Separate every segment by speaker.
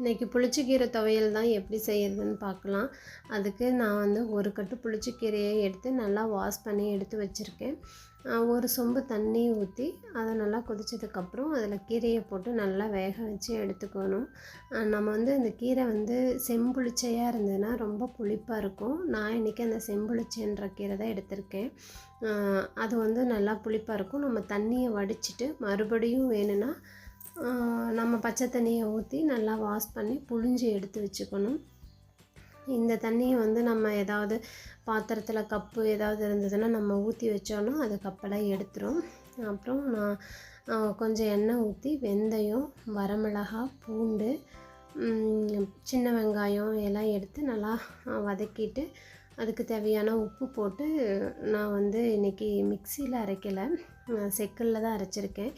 Speaker 1: இன்றைக்கி புளிச்சக்கீரை துவையல் தான் எப்படி செய்யறதுன்னு பார்க்கலாம். அதுக்கு நான் வந்து ஒரு கட்டு புளிச்சக்கீரையை எடுத்து நல்லா வாஷ் பண்ணி எடுத்து வச்சுருக்கேன். ஒரு சொம்பு தண்ணி ஊற்றி அதை நல்லா கொதித்ததுக்கப்புறம் அதில் கீரையை போட்டு நல்லா வேக வச்சு எடுத்துக்கணும். நம்ம வந்து இந்த கீரை வந்து செம்புளிச்சையாக இருந்ததுன்னா ரொம்ப புளிப்பாக இருக்கும். நான் இன்றைக்கி அந்த செம்புளிச்சைன்ற கீரை தான் எடுத்திருக்கேன். அது வந்து நல்லா புளிப்பாக இருக்கும். நம்ம தண்ணியை வடிச்சிட்டு மறுபடியும் வேணும்னா நம்ம பச்சை தண்ணியை ஊற்றி நல்லா வாஷ் பண்ணி புழிஞ்சு எடுத்து வச்சுக்கணும். இந்த தண்ணியை வந்து நம்ம ஏதாவது பாத்திரத்தில் கப்பு ஏதாவது இருந்ததுன்னா நம்ம ஊற்றி வச்சோன்னா அது கப்பெல்லாம் எடுத்துரும். அப்புறம் நான் கொஞ்சம் எண்ணெய் ஊற்றி வெந்தயம் வரமிளகா பூண்டு சின்ன வெங்காயம் எல்லாம் எடுத்து நல்லா வதக்கிட்டு அதுக்கு தேவையான உப்பு போட்டு நான் வந்து இன்றைக்கி மிக்சியில் அரைக்கலை. செக்கலில் தான் அரைச்சிருக்கேன்.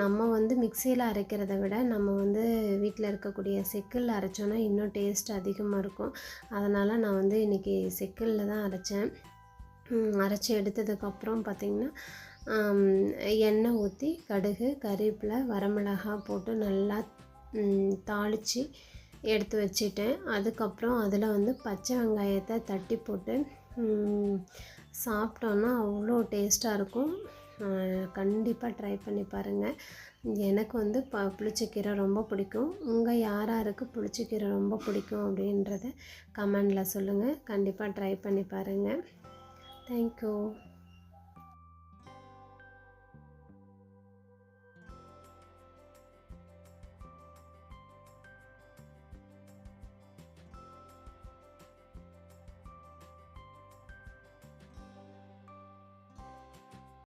Speaker 1: நம்ம வந்து மிக்சியில் அரைக்கிறத விட நம்ம வந்து வீட்டில் இருக்கக்கூடிய செக்கலில் அரைச்சோன்னா இன்னும் டேஸ்ட் அதிகமாக இருக்கும். அதனால் நான் வந்து இன்றைக்கி செக்கலில் தான் அரைச்சேன். அரைச்சி எடுத்ததுக்கப்புறம் பார்த்திங்கன்னா எண்ணெய் ஊற்றி கடுகு கறிவேப்பிலை வரமிளகா போட்டு நல்லா தாளித்து எடுத்து வச்சிட்டேன். அதுக்கப்புறம் அதில் வந்து பச்சை வெங்காயத்தை தட்டி போட்டு சாப்பிட்டோன்னா அவ்வளோ டேஸ்ட்டாக இருக்கும். கண்டிப்பாக ட்ரை பண்ணி பாருங்கள் எனக்கு வந்து ப புளிச்சக்கீரை ரொம்ப பிடிக்கும். உங்கள் யார் யாருக்கு புளிச்சக்கீரை ரொம்ப பிடிக்கும் அப்படின்றத கமெண்டில் சொல்லுங்கள் கண்டிப்பாக ட்ரை பண்ணி பாருங்கள் தேங்க்யூ